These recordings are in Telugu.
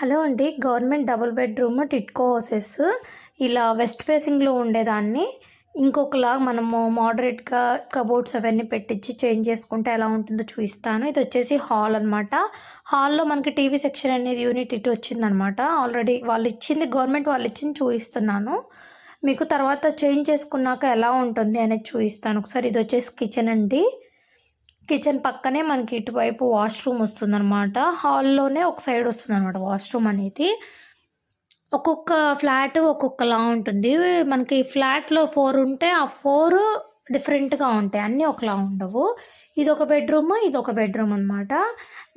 హలో అండి government double bedroom TIDCO houses. ఇలా వెస్ట్ ఫేసింగ్లో ఉండేదాన్ని. ఇంకొకలా మనము మోడరేట్గా కబోర్డ్స్ అవన్నీ పెట్టించి చేంజ్ చేసుకుంటే ఎలా ఉంటుందో చూపిస్తాను. ఇది వచ్చేసి హాల్ అనమాట హాల్లో మనకి టీవీ సెక్షన్ అనేది యూనిట్ ఇటు వచ్చిందనమాట ఆల్రెడీ వాళ్ళు ఇచ్చింది గవర్నమెంట్ వాళ్ళు ఇచ్చింది చూపిస్తున్నాను. మీకు తర్వాత చేంజ్ చేసుకున్నాక ఎలా ఉంటుంది అనేది చూపిస్తాను. ఒకసారి ఇది వచ్చేసి కిచెన్ అండి. కిచెన్ పక్కనే మనకి ఇటువైపు వాష్రూమ్ వస్తుందన్నమాట. హాల్లోనే ఒక సైడ్ వస్తుందన్నమాట వాష్రూమ్ అనేది. ఒక్కొక్క ఫ్లాట్ ఒక్కొక్కలా ఉంటుంది. మనకి ఫ్లాట్లో ఫోర్ ఉంటే ఆ ఫోర్ డిఫరెంట్గా ఉంటాయి. అన్నీ ఒకలా ఉండవు. ఇది ఒక బెడ్రూమ్ ఇది ఒక బెడ్రూమ్ అనమాట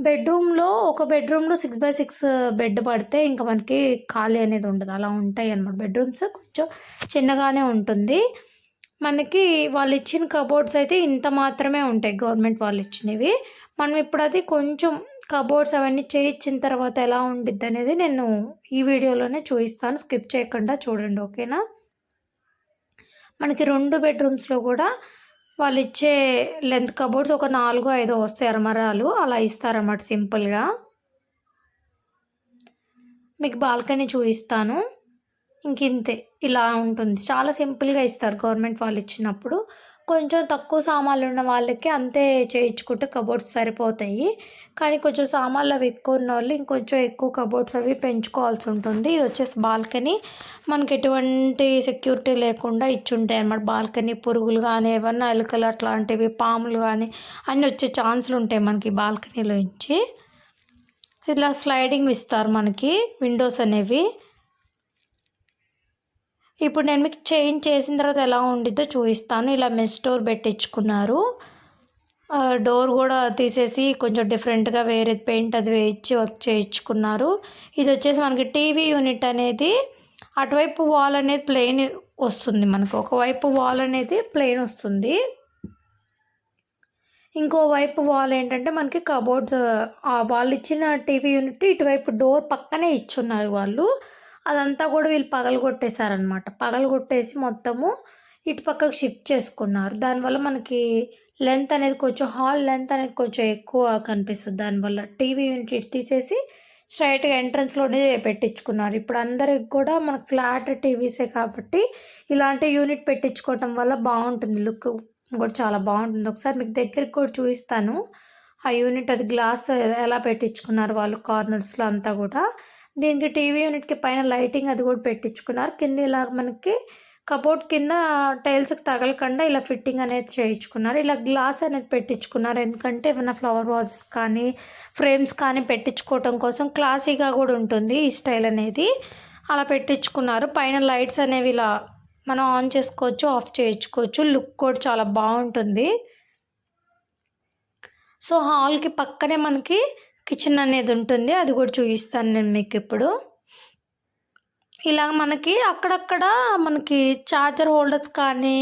బెడ్రూమ్లో ఒక బెడ్రూమ్లో సిక్స్ బై సిక్స్ బెడ్ పడితే ఇంకా మనకి ఖాళీ అనేది ఉండదు. అలా ఉంటాయి అనమాట బెడ్రూమ్స్. కొంచెం చిన్నగానే ఉంటుంది. మనకి వాళ్ళు ఇచ్చిన కబోర్డ్స్ అయితే ఇంత మాత్రమే ఉంటాయి గవర్నమెంట్ వాళ్ళు ఇచ్చినవి మనం ఇప్పుడు అది కొంచెం కబోర్డ్స్ అవన్నీ చేయించిన తర్వాత ఎలా ఉండిద్ది అనేది నేను ఈ వీడియోలోనే చూపిస్తాను. స్కిప్ చేయకుండా చూడండి ఓకేనా? మనకి రెండు బెడ్రూమ్స్లో కూడా వాళ్ళు ఇచ్చే లెంత్ కబోర్డ్స్ ఒక నాలుగు ఐదు వస్తాయి అరమరాలు. అలా ఇస్తారన్నమాట సింపుల్గా. మీకు బాల్కనీ చూపిస్తాను. ఇంకింతే. ఇలా ఉంటుంది. చాలా సింపుల్గా ఇస్తారు గవర్నమెంట్ వాళ్ళు ఇచ్చినప్పుడు. కొంచెం తక్కువ సామాన్లు ఉన్న వాళ్ళకి అంతే చేయించుకుంటే కబోర్డ్స్ సరిపోతాయి. కానీ కొంచెం సామాన్లు అవి ఎక్కువ ఉన్న వాళ్ళు ఇంకొంచెం ఎక్కువ కబోర్డ్స్ అవి పెంచుకోవాల్సి ఉంటుంది. ఇది వచ్చేసి బాల్కనీ. మనకి ఎటువంటి సెక్యూరిటీ లేకుండా ఇచ్చుంటాయి అన్నమాట. బాల్కనీ పురుగులు కానీ ఏమన్నా ఎలుకలు అట్లాంటివి పాములు కానీ అన్నీ వచ్చే ఛాన్సులు ఉంటాయి మనకి బాల్కనీలో నుంచి. ఇలా స్లైడింగ్ ఇస్తారు మనకి విండోస్ అనేవి. ఇప్పుడు నేను మీకు చేంజ్ చేసిన తర్వాత ఎలా ఉండిద్దో చూపిస్తాను. ఇలా మెస్ డోర్ పెట్టించుకున్నారు. డోర్ కూడా తీసేసి కొంచెం డిఫరెంట్గా వేరే పెయింట్ అది వేయించి వర్క్ చేయించుకున్నారు. ఇది వచ్చేసి మనకి టీవీ యూనిట్ అనేది అటువైపు వాల్ అనేది ప్లెయిన్ వస్తుంది మనకు. ఒకవైపు వాల్ అనేది ప్లెయిన్ వస్తుంది. ఇంకోవైపు వాల్ ఏంటంటే మనకి కబోర్డ్స్ వాళ్ళు ఇచ్చిన టీవీ యూనిట్ ఇటువైపు డోర్ పక్కనే ఇచ్చున్నారు వాళ్ళు. అదంతా కూడా వీళ్ళు పగలగొట్టేశారనమాట పగలగొట్టేసి మొత్తము ఇటు పక్కకు షిఫ్ట్ చేసుకున్నారు. దానివల్ల మనకి లెంత్ అనేది కొంచెం హాల్ లెంత్ అనేది కొంచెం ఎక్కువ కనిపిస్తుంది. దానివల్ల టీవీ యూనిట్ తీసేసి స్ట్రైట్గా ఎంట్రన్స్లోనే పెట్టించుకున్నారు. ఇప్పుడు అందరికి కూడా మనకు ఫ్లాట్ టీవీసే కాబట్టి ఇలాంటి యూనిట్ పెట్టించుకోవటం వల్ల బాగుంటుంది. లుక్ కూడా చాలా బాగుంటుంది. ఒకసారి మీకు దగ్గరికి కూడా చూపిస్తాను. ఆ యూనిట్ అది గ్లాస్ ఎలా పెట్టించుకున్నారు వాళ్ళు కార్నర్స్లో అంతా కూడా. దీనికి టీవీ యూనిట్కి పైన లైటింగ్ అది కూడా పెట్టించుకున్నారు. కింద ఇలా మనకి కబోర్డ్ కింద టైల్స్కి తగలకుండా ఇలా ఫిట్టింగ్ అనేది చేయించుకున్నారు. ఇలా గ్లాస్ అనేది పెట్టించుకున్నారు. ఎందుకంటే ఏమైనా ఫ్లవర్ వాజెస్ కానీ ఫ్రేమ్స్ కానీ పెట్టించుకోవటం కోసం క్లాసీగా కూడా ఉంటుంది ఈ స్టైల్ అనేది. అలా పెట్టించుకున్నారు. పైన లైట్స్ అనేవి ఇలా మనం ఆన్ చేసుకోవచ్చు ఆఫ్ చేయించుకోవచ్చు. లుక్ కూడా చాలా బాగుంటుంది. సో హాల్కి పక్కనే మనకి కిచెన్ అనేది ఉంటుంది. అది కూడా చూపిస్తాను నేను మీకు ఇప్పుడు. ఇలా మనకి అక్కడక్కడ మనకి ఛార్జర్ హోల్డర్స్ కానీ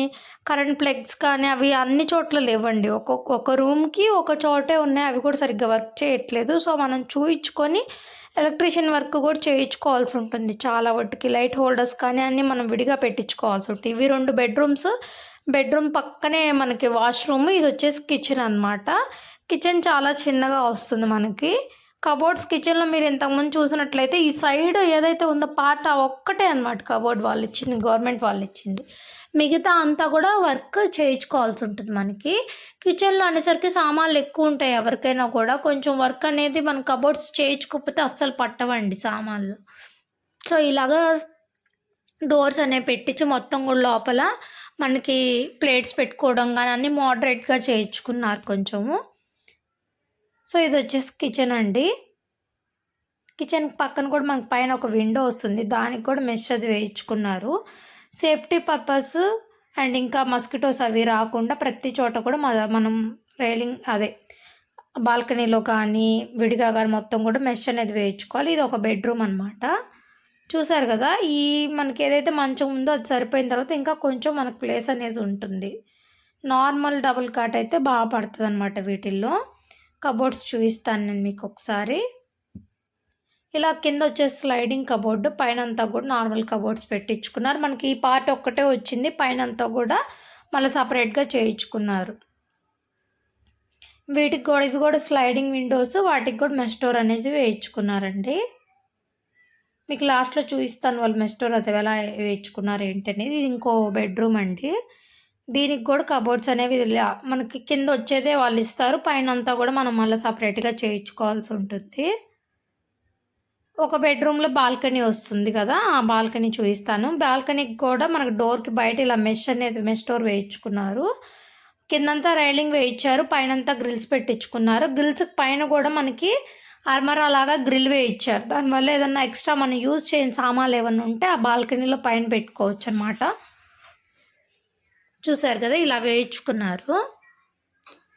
కరెంట్ ప్లగ్స్ కానీ అవి అన్ని చోట్ల లేవండి. ఒక్కొక్క ఒక రూమ్కి ఒక చోటే ఉన్నాయి. అవి కూడా సరిగ్గా వర్క్ చేయట్లేదు. సో మనం చూయించుకొని ఎలక్ట్రీషియన్ వర్క్ కూడా చేయించుకోవాల్సి ఉంటుంది. చాలా వాటికి లైట్ హోల్డర్స్ కానీ అన్నీ మనం విడిగా పెట్టించుకోవాల్సి ఉంటుంది. ఇవి రెండు బెడ్రూమ్స్ బెడ్రూమ్ పక్కనే మనకి వాష్రూమ్ ఇది వచ్చేసి కిచెన్ అనమాట కిచెన్ చాలా చిన్నగా వస్తుంది మనకి. కబోర్డ్స్ కిచెన్లో మీరు ఇంతకుముందు చూసినట్లయితే ఈ సైడ్ ఏదైతే ఉందో పార్ట్ ఆ ఒక్కటే అనమాట కబోర్డ్ వాళ్ళు ఇచ్చింది గవర్నమెంట్ వాళ్ళు ఇచ్చింది. మిగతా అంతా కూడా వర్క్ చేయించుకోవాల్సి ఉంటుంది మనకి. కిచెన్లో అనేసరికి సామాన్లు ఎక్కువ ఉంటాయి ఎవరికైనా కూడా. కొంచెం వర్క్ అనేది మన కబోర్డ్స్ చేయించుకోకపోతే అస్సలు పట్టవండి సామాన్లు. సో ఇలాగా డోర్స్ అనేవి పెట్టించి మొత్తం కూడా లోపల మనకి ప్లేట్స్ పెట్టుకోవడం కానీ అన్నీ మోడరేట్గా చేయించుకున్నారు కొంచెము. సో ఇది వచ్చేసి కిచెన్ అండి. కిచెన్ పక్కన కూడా మనకు పైన ఒక విండో వస్తుంది. దానికి కూడా మెష్ అది వేయించుకున్నారు. సేఫ్టీ పర్పస్ అండ్ ఇంకా మస్కిటోస్ అవి రాకుండా ప్రతి చోట కూడా మనం రైలింగ్ అదే బాల్కనీలో కానీ విడిగా కానీ మొత్తం కూడా మెష్ అనేది వేయించుకోవాలి. ఇది ఒక బెడ్రూమ్ అనమాట చూసారు కదా ఈ మనకి ఏదైతే మంచం ఉందో అది సరిపోయిన తర్వాత ఇంకా కొంచెం మనకు ప్లేస్ అనేది ఉంటుంది. నార్మల్ డబుల్ కాట్ అయితే బాగా పడుతుంది అనమాట వీటిల్లో. కబోర్డ్స్ చూపిస్తాను నేను మీకు ఒకసారి. ఇలా కింద వచ్చే స్లైడింగ్ కబోర్డు పైన అంతా కూడా నార్మల్ కబోర్డ్స్ పెట్టించుకున్నారు. మనకి ఈ పార్ట్ ఒక్కటే వచ్చింది. పైన అంతా కూడా మళ్ళీ సపరేట్గా చేయించుకున్నారు. వీటికి కూడా ఇవి కూడా స్లైడింగ్ విండోస్ వాటికి కూడా మెస్టోర్ అనేది వేయించుకున్నారండి. మీకు లాస్ట్లో చూపిస్తాను వాళ్ళు మెస్టోర్ అది ఎలా వేయించుకున్నారు ఏంటి అనేది ఇది ఇంకో బెడ్రూమ్ అండి. దీనికి కూడా కబోర్డ్స్ అనేవి మనకి కింద వచ్చేదే వాళ్ళు ఇస్తారు. పైన అంతా కూడా మనం మళ్ళీ సపరేట్గా చేయించుకోవాల్సి ఉంటుంది. ఒక బెడ్రూమ్లో బాల్కనీ వస్తుంది కదా ఆ బాల్కనీ చూపిస్తాను. బాల్కనీకి కూడా మనకు డోర్కి బయట ఇలా మెష్ అనేది మెష్ డోర్ వేయించుకున్నారు. కిందంతా రైలింగ్ వేయించారు పైనంతా గ్రిల్స్ పెట్టించుకున్నారు. గ్రిల్స్ పైన కూడా మనకి అర్మరా లాగా గ్రిల్ వేయించారు. దానివల్ల ఏదన్నా ఎక్స్ట్రా మనం యూజ్ చేయని సామాన్లు ఏమన్నా ఉంటే ఆ బాల్కనీలో పైన పెట్టుకోవచ్చు అనమాట చూసారు కదా ఇలా వేయించుకున్నారు.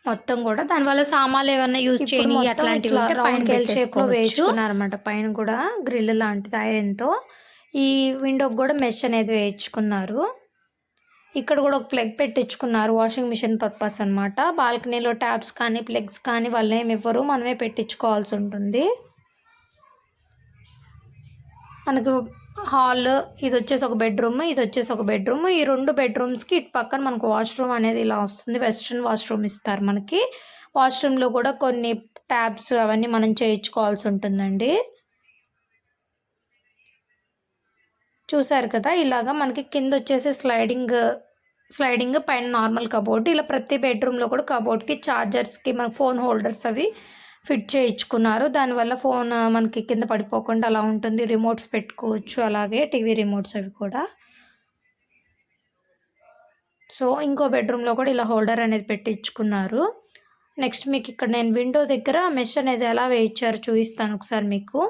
మొత్తం కూడా దానివల్ల సామాన్లు ఏమన్నా యూజ్ చేయని అట్లాంటివి ఉంటే పైన షేప్లో వేయించుకున్నారు అనమాట పైన కూడా గ్రిల్ లాంటిది ఐరన్తో. ఈ విండోకి కూడా మెష్ అనేది వేయించుకున్నారు. ఇక్కడ కూడా ఒక ప్లగ్ పెట్టించుకున్నారు వాషింగ్ మిషన్ పర్పస్ అనమాట బాల్కనీలో ట్యాప్స్ కానీ ప్లగ్స్ కానీ వాళ్ళు ఏమి ఇవ్వరు మనమే పెట్టించుకోవాల్సి ఉంటుంది. మనకు హాల్ ఇది వచ్చేసి ఒక బెడ్రూమ్ ఇది వచ్చేసి ఒక బెడ్రూమ్. ఈ రెండు బెడ్రూమ్స్కి ఇటు పక్కన మనకు వాష్రూమ్ అనేది ఇలా వస్తుంది. వెస్ట్రన్ వాష్రూమ్ ఇస్తారు మనకి. వాష్రూమ్లో కూడా కొన్ని ట్యాబ్స్ అవన్నీ మనం చేయించుకోవాల్సి ఉంటుందండి. చూసారు కదా? ఇలాగా మనకి కింద వచ్చేసి స్లైడింగ్ స్లైడింగ్ పైన నార్మల్ కబోర్డ్. ఇలా ప్రతి బెడ్రూమ్లో కూడా కబోర్డ్కి ఛార్జర్స్కి మన ఫోన్ హోల్డర్స్ అవి ఫిట్ చేయించుకున్నారు. దానివల్ల ఫోన్ మనకి కింద పడిపోకుండా అలా ఉంటుంది. రిమోట్స్ పెట్టుకోవచ్చు. అలాగే టీవీ రిమోట్స్ అవి కూడా. సో ఇంకో బెడ్రూమ్లో కూడా ఇలా హోల్డర్ అనేది పెట్టించుకున్నారు. నెక్స్ట్ మీకు ఇక్కడ నేను విండో దగ్గర మెష్ అనేది ఎలా వేయించారు చూపిస్తాను ఒకసారి మీకు.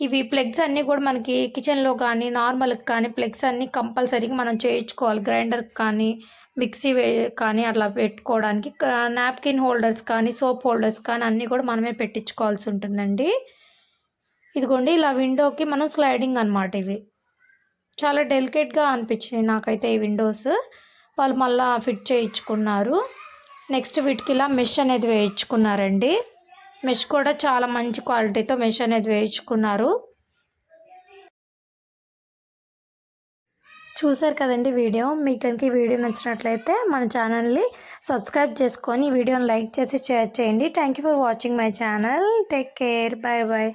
ఇవి ప్లగ్స్ అన్నీ కూడా మనకి కిచెన్లో కానీ నార్మల్కి కానీ ప్లగ్స్ అన్నీ కంపల్సరీగా మనం చేయించుకోవాలి. గ్రైండర్కి కానీ మిక్సీ వే కానీ అట్లా పెట్టుకోవడానికి. నాప్కిన్ హోల్డర్స్ కానీ సోప్ హోల్డర్స్ కానీ అన్నీ కూడా మనమే పెట్టించుకోవాల్సి ఉంటుందండి. ఇదిగోండి ఇలా విండోకి మనం స్లైడింగ్ అనమాట ఇవి. చాలా డెలికేట్గా అనిపించింది నాకైతే ఈ విండోస్ వాళ్ళు మళ్ళీ ఫిట్ చేయించుకున్నారు. నెక్స్ట్ వీటికి ఇలా మెష్ అనేది వేయించుకున్నారండి. మెష్ కూడా చాలా మంచి క్వాలిటీతో మెష్ అనేది వేయించుకున్నారు. చూసారు కదండి వీడియో? మీకు కనుక ఈ వీడియో నచ్చినట్లయితే మన ఛానల్ని సబ్స్క్రైబ్ చేసుకొని వీడియోని లైక్ చేసి షేర్ చేయండి. Thank you for watching my channel take care bye bye